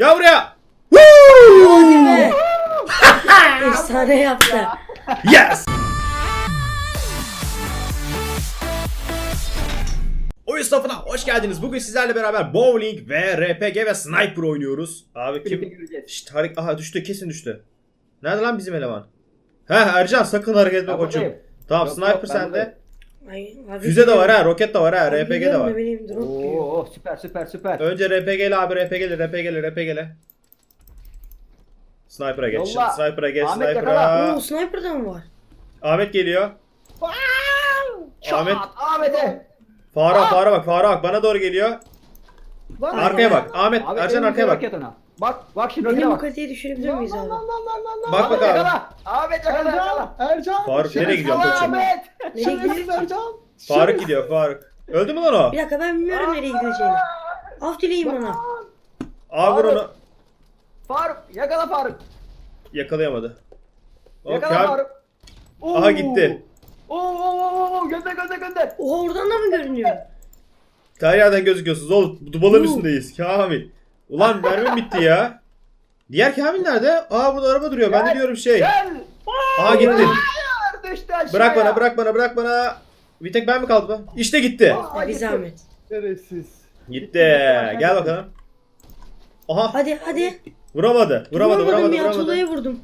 Gel buraya. Efsane yaptı. Yes. Oyun safına hoş geldiniz. Bugün sizlerle beraber bowling ve RPG ve sniper oynuyoruz. Abi kim? Şşt Harik aha düştü kesin düştü. Nerede lan bizim eleman? Heh Ercan sakın hareket etme koçum. Tamam Yok, sniper yok, ben sende. buradayım. Ay, abi Füze de var ha, roket de var ha, RPG de var. Benim drop diyor. Oo süper süper süper. Önce RPG'li abi RPG'li RPG'li RPG'li. Sniper'a geç. Yolla. Şimdi Sniper'a geç. Ahmet Sniper'a. yakala. Oo sniper da mı var? Ahmet geliyor. Çat, Ahmet. Ahmet'e. Faruk Faruk bak Faruk bak bana doğru geliyor. Lan, Arkaya bak. Ahmet Ahmet Ercan arkaya bak. roket ona. Bak bak şimdi Benim bu bak. kaliteyi düşürebilir miyiz abi? Bak bak Ahmet abi. yakala. Ahmet yakala yakala. Ercan, Ercan. Faruk nereye gidiyorsun koçum? Ahmet. Nereye Şerefsiz gidiyor? Ercan. Faruk gidiyor Faruk. Öldü mü lan o? Bir dakika ben bilmiyorum nereye gideceğini. Af dileyim bana. Aa vur onu. Faruk yakala Faruk. Yakalayamadı. O Yakala Faruk. Oo. Aha gitti. Oo, oo, oo, gönder gönder gönder. Oha oradan da mı görünüyor? Her yerden gözüküyorsunuz oğlum. Dubaların Oo. üstündeyiz. Kamil. Ulan mermim bitti ya. Diğer Kamil nerede? Aa burada araba duruyor. Ben de diyorum şey. Gel. Aha gitti. Hayır, düştü aşağıya. Bırak bana bırak bana bırak bana. Bir tek ben mi kaldım? İşte gitti. Aa, bir gitti. zahmet. Şerefsiz. Gitti. Gel bakalım. Aha Hadi hadi. vuramadı. Vuramadı Vuramadım vuramadı ya vuramadı. Vurdum.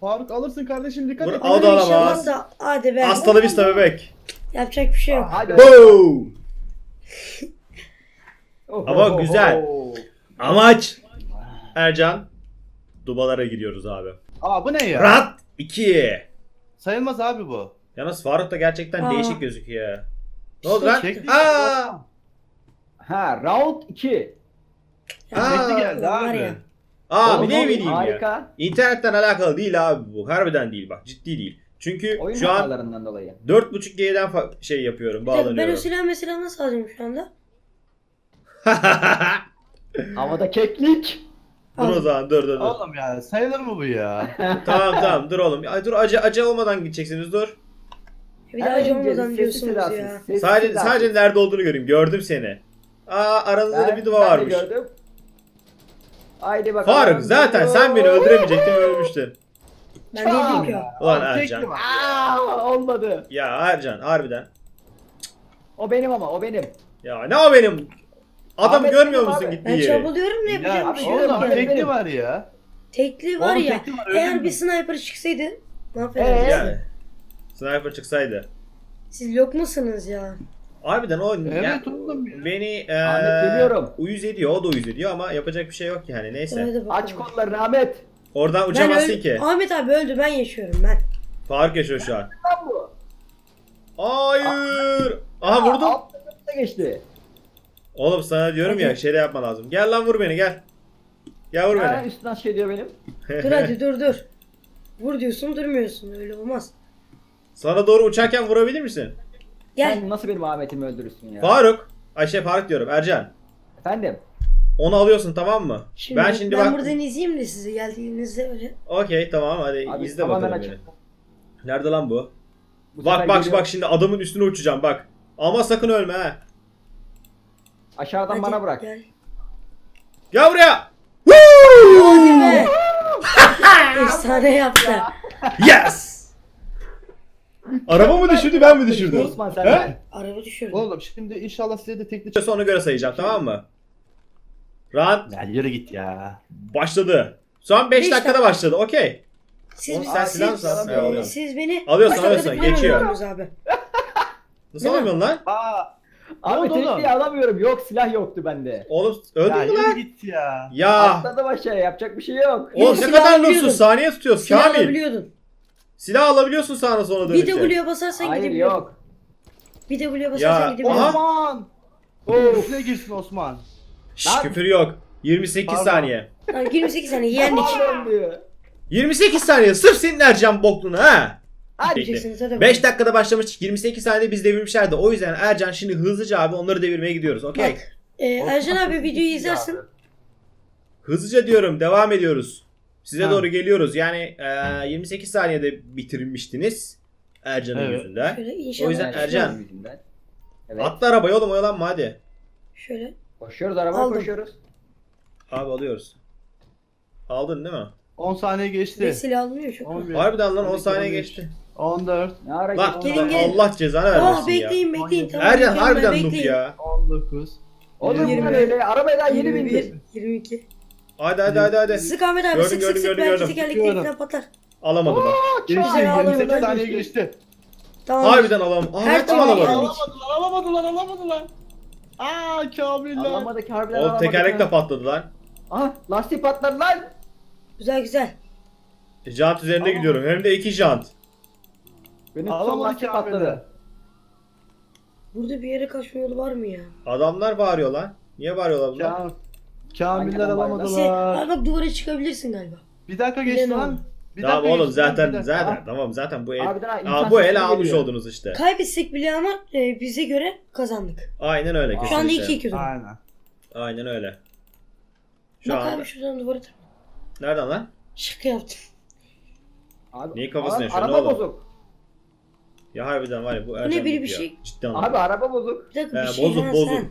Faruk alırsın kardeşim dikkat Vur- et. Al da Hadi alamaz. inşallah da- Hadi be. Hasta la vista bebek. Yapacak bir şey yok. Hadi. Boom. Ama güzel. Amaç. Ercan. Dubalara gidiyoruz abi. Aa bu ne ya? Rat 2. Sayılmaz abi bu. Yalnız Faruk da gerçekten Aa. değişik gözüküyor. Ne oldu lan? Aa! Ha round 2. Aa, Çekti geldi var abi. ya. Aa bir Oğlum, ne bileyim ya. Harika. İnternetten alakalı değil abi bu. Harbiden değil bak. Ciddi değil. Çünkü Oyun şu an hatalarından dolayı. 4.5G'den fa- şey yapıyorum. Bir dakika, ben o Bağlanıyorum. silahı mesela nasıl alacağım şu anda? Havada keklik. dur o zaman dur dur dur. Oğlum ya sayılır mı bu ya? tamam tamam dur oğlum. Ay, dur acı acı olmadan gideceksiniz dur. Bir de acı olmadan diyorsunuz ya. Sadece sadece nerede olduğunu göreyim. Gördüm seni. Aa aranızda da bir duva varmış. gördüm. Haydi bakalım. Faruk zaten sen beni öldüremeyecektin ölmüştün. Ben değildim ki o. Ulan Ercan. Aa, olmadı. Ya Ercan harbiden. O benim ama o benim. Ya ne o benim? Adamı Ahmet görmüyor musun abi. gittiği Ben yeri? çabalıyorum ne yapacağım Ya bir şey yok oğlum, yani. tekli var ya. Tekli var Oğlum, ya. tekli var, Eğer mi? bir sniper çıksaydı Ee? mahvederdi. Yani. Sniper çıksaydı. Siz yok musunuz ya? Harbiden o ya, Evet oğlum ya. beni Ahmet, eee geliyorum. uyuz ediyor. O da uyuz ediyor ama yapacak bir şey yok yani. Neyse. Hadi bakalım. Aç kollarını Ahmet. Oradan Ben uçamazsın öl- ki. Ahmet abi öldü ben yaşıyorum ben. Faruk yaşıyor şu an. Lan bu. Hayır. Aha vurdum. Alt tarafına geçti. Oğlum sana diyorum ya Hadi. şeyle yapma lazım. Gel lan vur beni gel. Gel vur Ha, beni. üstünden şey diyor benim. Dur hadi dur dur. Vur diyorsun durmuyorsun öyle olmaz. Sana doğru uçarken vurabilir misin? Gel. Sen nasıl benim Ahmet'imi öldürürsün ya? Faruk. Ayşe Faruk diyorum. Ercan. Efendim. Onu alıyorsun tamam mı? Şimdi, ben şimdi ben bak. buradan izleyeyim de sizi geldiğinizde öyle. Okey tamam hadi Abi izle tamamen bakalım beni. açık. Nerede lan bu? Bu bak bak geliyor. bak şimdi adamın üstüne uçacağım bak. Ama sakın ölme ha. Aşağıdan Hadi, bana bırak. Gel. Gel buraya. Hadi be. Efsane yaptı. Yes. Araba mı düşürdü ben mi düşürdüm? Osman sen He? Araba düşürdü. Oğlum şimdi inşallah size de tekli Sonra göre sayacağım tamam mı? Round Ya yürü git ya. başladı. Son 5 Beş dakikada dakika. başladı. Okey. Siz, Oğlum sen siz, silah mısın? siz, siz beni Alıyorsun, alıyorsun, geçiyor. abi. Nasıl Değil mi? alamıyorsun lan? Aa. Abi oldu oğlum? tekliği alamıyorum. Yok silah yoktu bende. Oğlum öldün Ya mü yürü lan? git ya. Ya. Atladım aşağıya yapacak bir şey yok. Oğlum ne Silah kadar alabiliyordun. lüksün saniye tutuyoruz Silah Kamil. alabiliyordun. Silah alabiliyorsun sağına sola Bir dönünce. W'ye basarsan Hayır gidebiliyordun. yok. Bir W'ye basarsan Ya, gidebiliyordun. aha. Osman. Of. Üstüne girsin Osman. Şşş Lan. küfür yok. 28 Pardon. saniye. Ha, 28 saniye yendik. Tamam diyor. 28 saniye sırf senin Ercan bokluğuna ha. Hadi. Diyeceksiniz hadi 5 dakikada başlamıştık 28 saniyede biz devirmişlerdi. O yüzden Ercan şimdi hızlıca abi onları devirmeye gidiyoruz. Okey. Bak. Ee, Ercan abi videoyu izlersin. Hızlıca diyorum devam ediyoruz. Size Ha. doğru geliyoruz. Yani e, 28 saniyede bitirmiştiniz. Ercan'ın Evet. yüzünden. Şöyle inşallah. O yüzden Ercan. yüzünden. Evet. Atla arabaya oğlum oyalanma hadi. Şöyle. Koşuyoruz arabaya Aldım. koşuyoruz. Abi alıyoruz. Aldın değil mi? 10 saniye geçti. Vesile almıyor çok. 11, Harbiden lan 10 12, saniye 13, geçti. 14, Ne ara geçti? Gelin, gelin. Allah cezanı Oh vermesin ya. bekleyin bekleyin. Tamam, Ercan mükemmel, harbiden noob bekleyin. ya. 19. Olur mu 20. lan öyle? Arabaya daha yeni 21, bindim. 22. Hadi hadi hadi hadi. Sık Ahmet abi Gördüm, sık gördüm, sık sık gördüm, belki gördüm. patlar. Alamadı bak. Geçti. Güzel, alalım, 28 ben saniye geçti. geçti. Tamam. Harbiden alam. Aa Her Mert'im türlü alamadı. alamadı. Alamadılar, alamadılar, alamadılar. Aa Kamiller. Alamadık harbiden Oğlum alamadık. tekerlek de ha. patladı lan. Aha lastik patladı lan. Güzel güzel. Jant üzerinde Tamam. gidiyorum. Hem de iki jant. Benim son Alamadık lastik Kamiller. patladı. Burada bir yere kaçma yolu var mı ya? Adamlar bağırıyor lan. Niye bağırıyorlar bunlar? Kam Kamiller alamadılar. abi bak duvara çıkabilirsin galiba. Bir dakika geçti Bilen lan. Bir Tamam dakika oğlum geçti lan, bir zaten dakika. zaten Aa. tamam zaten bu el. Ha, Aa, bu sesleri ele almış geliyor. oldunuz işte. Kaybetsek bile ama e, bize göre kazandık. Aynen öyle Şu Şu anda kesinlikle. 2-2 durum. Aynen. Aynen öyle. Şu Bak an abi şuradan duvara tır. nereden lan? Şaka yaptım. Abi, Niye kafasını abi, yaşıyorsun Araba oğlum? bozuk. Ya harbiden var ya bu Ercan biri bir ya. şey- Cidden Abi abi. araba bozuk. Bir dakika Ee, bir şey bozuk, bozuk. sen.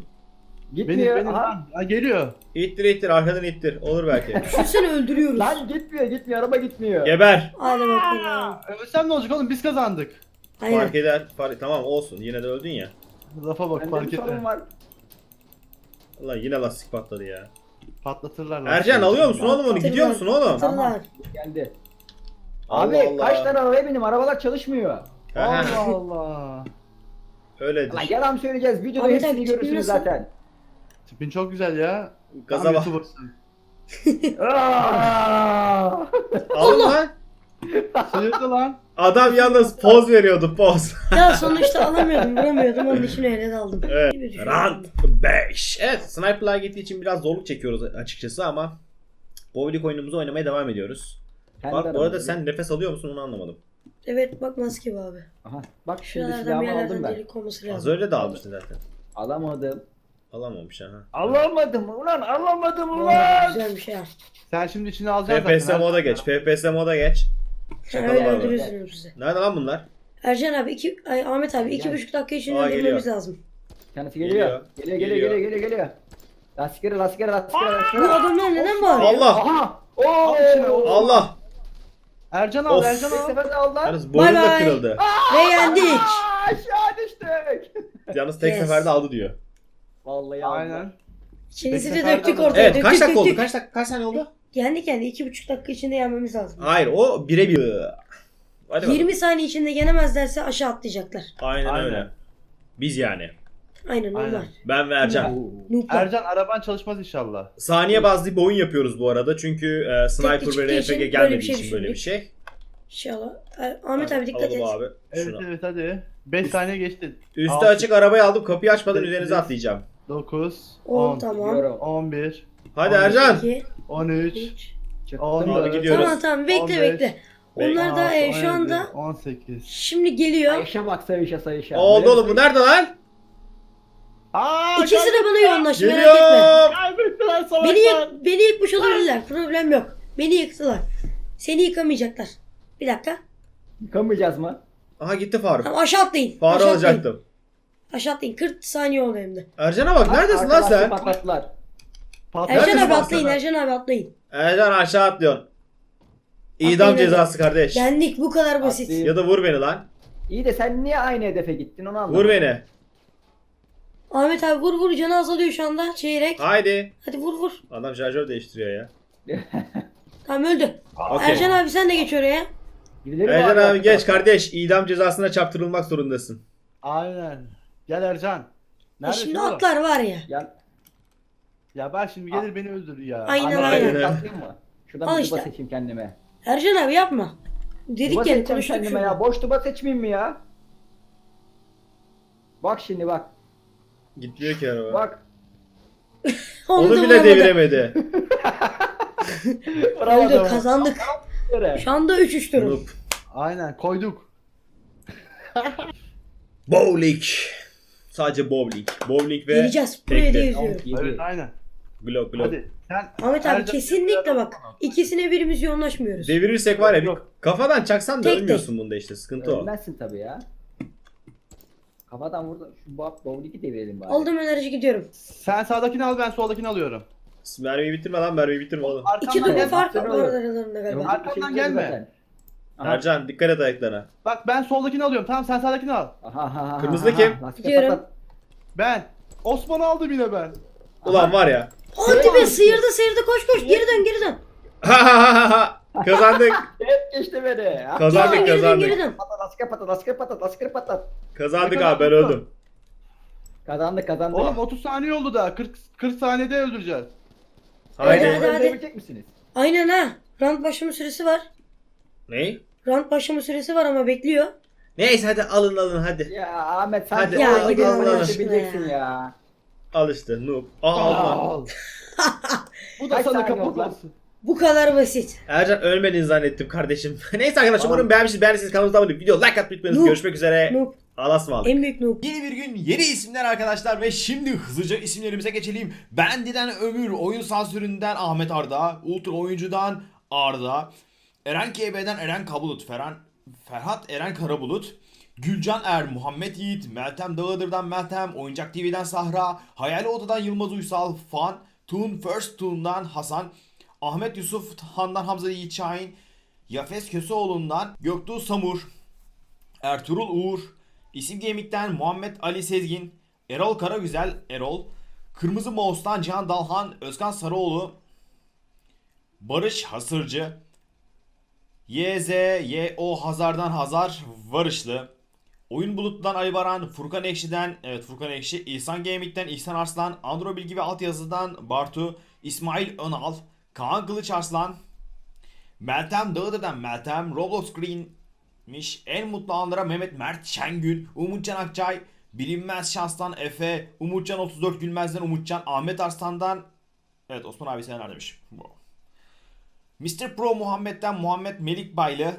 Benim Gitmiyor. benim Aha. lan. Ha, geliyor. İttir ittir arkadan ittir. Olur belki. Düşünsene öldürüyoruz. Lan gitmiyor gitmiyor araba gitmiyor. Geber. Hadi bakalım. Ölsem ne olacak oğlum biz kazandık. Aynen. Fark eder. Fark... Tamam olsun. Yine de öldün ya. Lafa bak Bende fark bir sorun etme. var. Allah yine lastik patladı ya. Patlatırlar. lan. Ercan alıyor musun oğlum onu? Gidiyor musun oğlum? Hatırlar. Geldi. Allah Abi Allah. kaç tane arabaya bindim arabalar çalışmıyor. Allah Allah. Lan Öyledir. yalan söyleyeceğiz videoda Abi, hepsini tipin görürsünüz zaten. Tipin çok güzel ya. Gaza Tam bak. YouTuber'sın. Aa! Alın lan. Sıyırdı lan. Adam yalnız poz veriyordu poz. Ya sonuçta alamıyordum, vuramıyordum. Onun için öyle daldım. Evet. Gibi düşün. Round 5. Evet sniper'lar gittiği için biraz zorluk çekiyoruz açıkçası ama Bowling oyunumuzu oynamaya devam ediyoruz. Kendi Bak bu arada sen nefes alıyor musun onu anlamadım. Evet bak maske bu abi. Aha, bak şimdi Şuralardan bir silahımı aldım yerlerden ben. delik olması Az lazım. önce de almıştın zaten. Alamadım. Alamamış aha. Alamadım ulan alamadım ulan. Güzel bir şey. Sen şimdi içine alacaksın FPS zaten. moda geç. FPS moda geç. Şakalı Öyle var mı? öldürürsünüz. Nerede lan bunlar? Ercan abi, iki, ay, Ahmet abi iki Gel. buçuk dakika içinde Aa, öldürmemiz geliyor. lazım. Kendisi geliyor. Geliyor geliyor geliyor Geliyor. geliyor. Lastikleri lastikleri lastikleri Bu lastikleri. adamlar neden bağırıyor? Allah! Aha! Oo! Allah! Ercan al Of. Ercan al. sefer de aldılar. Yalnız boynum da Bay bay. kırıldı. Ve yendik. Aa, aşağı düştük. Yalnız tek Yes. seferde aldı diyor. Vallahi aldılar. Aynen. İçinizi de döktük ortaya. Evet döktük, kaç dakika oldu? döktük. Kaç dakika kaç saniye oldu? Yendik yendi. iki buçuk dakika içinde yenmemiz lazım. Hayır o birebir. Hadi bakalım. 20 saniye içinde yenemezlerse aşağı atlayacaklar. Aynen, Aynen. öyle. Biz yani. Aynen onlar. Aynen. Ben ve Ercan. Noob'lar. Ercan araban çalışmaz inşallah. Saniye bazlı bir oyun yapıyoruz bu arada. Çünkü e, Sniper çıktığı ve için RPG böyle gelmediği şey için böyle bir şey. İnşallah. Er- Ahmet abi dikkat Alalım et. abi. Evet evet hadi. 5 saniye geçti. Üstü Altı. açık arabayı aldım. Kapıyı açmadan üzerinize atlayacağım. 9, On 10, tamam. Gidiyorum. 11, Hadi On. Ercan. 2, 13, 3. Çıktım. On. Abi gidiyoruz. Tamam tamam bekle 15. bekle. Onlar da e, şu 17, anda 18. şimdi geliyor. Sayışa bak sayışa sayışa. Oldu Böyle oğlum bu nerede lan? Aaa! İkisi de bana yoğunlaştı merak etme. Geliyorum. Kaybettiler salaklar. Beni, yık, beni yıkmış olabilirler. Problem yok. Beni yıktılar. Seni yıkamayacaklar. Bir dakika. Yıkamayacağız mı? Aha gitti Faruk. Tamam aşağı atlayın. Faruk aşağı atlayın. alacaktım. Aşağı atlayın. 40 saniye oldu hem de. Ercan'a bak neredesin lan sen? Patlattılar. Patlar Ercan abi atlayın. Ercan abi atlayın. Ercan aşağı atlıyorsun. İdam Atlayın cezası kardeş. Yendik bu kadar basit. Atlayın. Ya da vur beni lan. İyi de sen niye aynı hedefe gittin onu anlamadım. Vur beni. Ahmet abi vur vur canı azalıyor şu anda. Çeyrek. Haydi. Hadi vur vur. Adam şarjör değiştiriyor ya. Tamam öldü. Okey. Ercan abi sen de geç oraya. Gidelim Ercan bari abi geç kardeş. İdam cezasına çarptırılmak zorundasın. Aynen. Gel Ercan. E şimdi atlar var ya. Ya, Ya ben şimdi gelir beni öldür ya. Aynen, aynen. ben atlayayım mı? Şuradan Al bir işte. tuba seçeyim kendime. Ercan abi yapma. Dedik yani seçeceğim konuştuk kendime şurada. ya. Boş tuba seçmeyeyim mi ya? Bak şimdi bak. Gitmiyor ki araba. Bak. Onu da bile vuramadı. deviremedi. Bravo Öldü kazandık. Yere. Şu anda 3-3 durum. Noob. Aynen koyduk. Bowling. Sadece bowling. Bowling ve Geleceğiz. Buraya yazıyorum. Yedi. Evet aynen. Blok blok. Hadi sen Ahmet abi Ercan- kesinlikle bak. İkisine birimiz yoğunlaşmıyoruz. Devirirsek var ya bir Yok. kafadan çaksan da Tek tek. ölmüyorsun bunda işte sıkıntı o. Ölmezsin tabii ya. Kafadan vurdu. Şu bak bowling'i devirelim bari. Aldım enerji gidiyorum. sen sağdakini al ben soldakini alıyorum. Mermiyi bitirme lan mermiyi bitirme oğlum. İki gel. fark var oğlum. aralarında galiba. Arkamdan yok gelme. Aha. Ercan dikkat et ayaklarına. Bak ben soldakini alıyorum. Tamam sen sağdakini al. Aha, aha, aha, Kırmızıda aha. kim? Lastik Gidiyorum. patlat. Ben. Osman'ı aldım yine ben. Ulan var ya. Hadi be sıyırdı sıyırdı koş koş geri dön geri dön. kazandık. Hep geçti beni. Ha. Kazandık Geri dön, geri dön kazandık. geri dön. Patlat lastik patlat lastik patlat lastik patlat. Kazandık abi ben öldüm. Kazandık kazandık. Oğlum 30 saniye oldu daha. 40 40 saniyede öldüreceğiz. Hadi, Haydi. hadi. Öldürebilecek misiniz? Aynen ha. Round başlama süresi var. Ne? Round başlama süresi var ama bekliyor. Neyse hadi alın alın hadi. Ya Ahmet sen Hadi, de Ya, oyunu gidin oynamayı Allah aşkına bileceksin ya. Al işte noob. Aa Allah. Al. Bu da Kaç sana saniye kaput oldu lan? olsun. Bu kadar basit. Ercan ölmediğini zannettim kardeşim. Neyse arkadaşlar umarım beğenmişsiniz. Beğendiyseniz kanalımıza abone olun. Video like atmayı unutmayınız. Noob. Görüşmek üzere. Noob. Allah'a ısmarladık. En büyük noob. Yeni bir gün yeni isimler arkadaşlar ve şimdi hızlıca isimlerimize geçelim. Bendi'den Ömür, oyun sansüründen Ahmet Arda, Ultra oyuncudan Arda, Eren KB'den Eren Kabulut, Ferhan, Ferhat Eren Karabulut, Gülcan Er, Muhammed Yiğit, Meltem Dağıdır'dan Meltem, Oyuncak TV'den Sahra, Hayali Oda'dan Yılmaz Uysal, Fan, Toon First Toon'dan Hasan, Ahmet Yusuf Han'dan Hamza Yiğit Yafes Köseoğlu'ndan Göktuğ Samur, Ertuğrul Uğur, İsim Gemik'ten Muhammed Ali Sezgin, Erol Karagüzel, Erol, Kırmızı Mouse'dan Cihan Dalhan, Özkan Sarıoğlu, Barış Hasırcı, YZ, YO Hazar'dan Hazar Varışlı, Oyun Bulut'tan Ali Baran, Furkan Ekşi'den, evet Furkan Ekşi, İhsan Gaming'den İhsan Arslan, Andro Bilgi ve Altyazı'dan Bartu, İsmail Önal, Kaan Kılıç Arslan, Meltem Dağıdır'dan Meltem, Roblox Green'miş, En Mutlu Anlara Mehmet Mert Şengün, Umutcan Akçay, Bilinmez Şans'tan Efe, Umutcan 34 Gülmez'den Umutcan, Ahmet Arslan'dan, evet Osman abi seneler demiş. Bu. Mr. Pro Muhammed'den Muhammed Melik Baylı,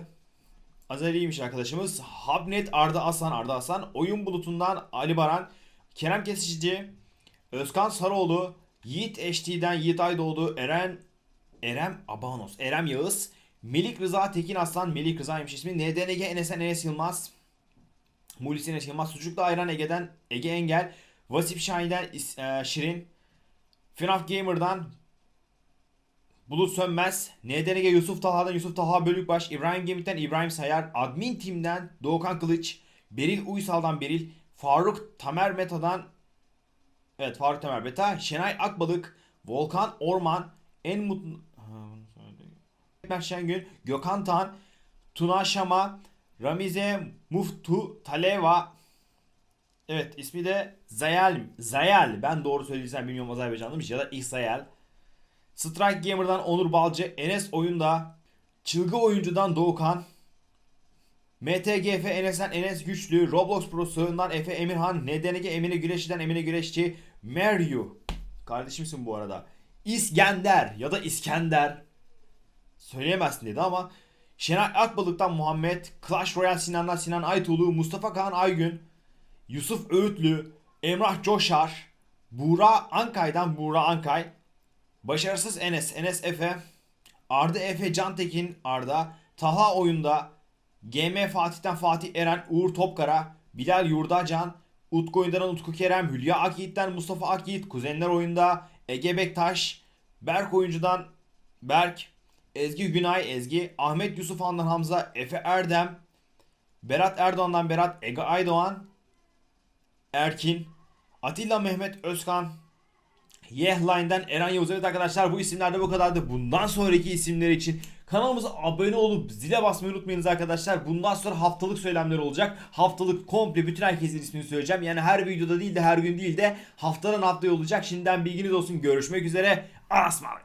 Azeriymiş arkadaşımız. Habnet Arda Asan Arda Asan. Oyun bulutundan Ali Baran. Kerem Kesici. Özkan Sarıoğlu. Yiğit HD'den Yiğit Aydoğdu. Eren Erem Abanos. Erem Yağız. Melik Rıza Tekin Aslan. Melik Rıza'ymış ismi. NDNG Enes'en Enes Yılmaz. Mulis Enes Yılmaz. Sucuklu Ayran Ege'den Ege Engel. Vasip Şahin'den e, Şirin. FNAF Gamer'dan Bulut Sönmez, NDNG Yusuf Talha'dan Yusuf Talha Bölükbaş, İbrahim Gemik'ten İbrahim Sayar, Admin Team'den Doğukan Kılıç, Beril Uysal'dan Beril, Faruk Tamer Meta'dan Evet Faruk Tamer Meta, Şenay Akbalık, Volkan Orman, En Mutlu... Ekber Şengün, Gökhan Tan, Tuna Şama, Ramize Muftu Taleva, Evet ismi de Zayal. Zayal. Ben doğru söylediysem bilmiyorum Azerbaycanlıymış ya da İhsayal. Strike Gamer'dan Onur Balcı, Enes Oyunda, Çılgı Oyuncu'dan Doğukan, MTGF Enes'ten Enes Güçlü, Roblox Pro Sığın'dan Efe Emirhan, NDNG Emine Güreşçi'den Emine Güreşçi, Meryu, kardeşimsin bu arada, İskender ya da İskender, söyleyemezsin dedi ama, Şenay Akbalık'tan Muhammed, Clash Royale Sinan'dan Sinan Aytuğlu, Mustafa Kaan Aygün, Yusuf Öğütlü, Emrah Coşar, Buğra Ankay'dan Buğra Ankay, Başarısız Enes, Enes Efe, Arda Efe Cantekin Arda, Taha Oyunda, GM Fatih'ten Fatih Eren, Uğur Topkara, Bilal Yurdacan, Utku Oyundan Utku Kerem, Hülya Akyiğit'ten Mustafa Akyiğit, Kuzenler Oyunda, Ege Bektaş, Berk Oyuncu'dan Berk, Ezgi Günay Ezgi, Ahmet Yusuf Han'dan Hamza, Efe Erdem, Berat Erdoğan'dan Berat, Ege Aydoğan, Erkin, Atilla Mehmet Özkan, Yehline'den Eren Yavuz. Evet arkadaşlar bu isimler de bu kadardı. Bundan sonraki isimler için kanalımıza abone olup zile basmayı unutmayınız arkadaşlar. Bundan sonra haftalık söylemler olacak. Haftalık komple bütün herkesin ismini söyleyeceğim. Yani her videoda değil de her gün değil de haftadan haftaya olacak. Şimdiden bilginiz olsun. Görüşmek üzere. Asmalık.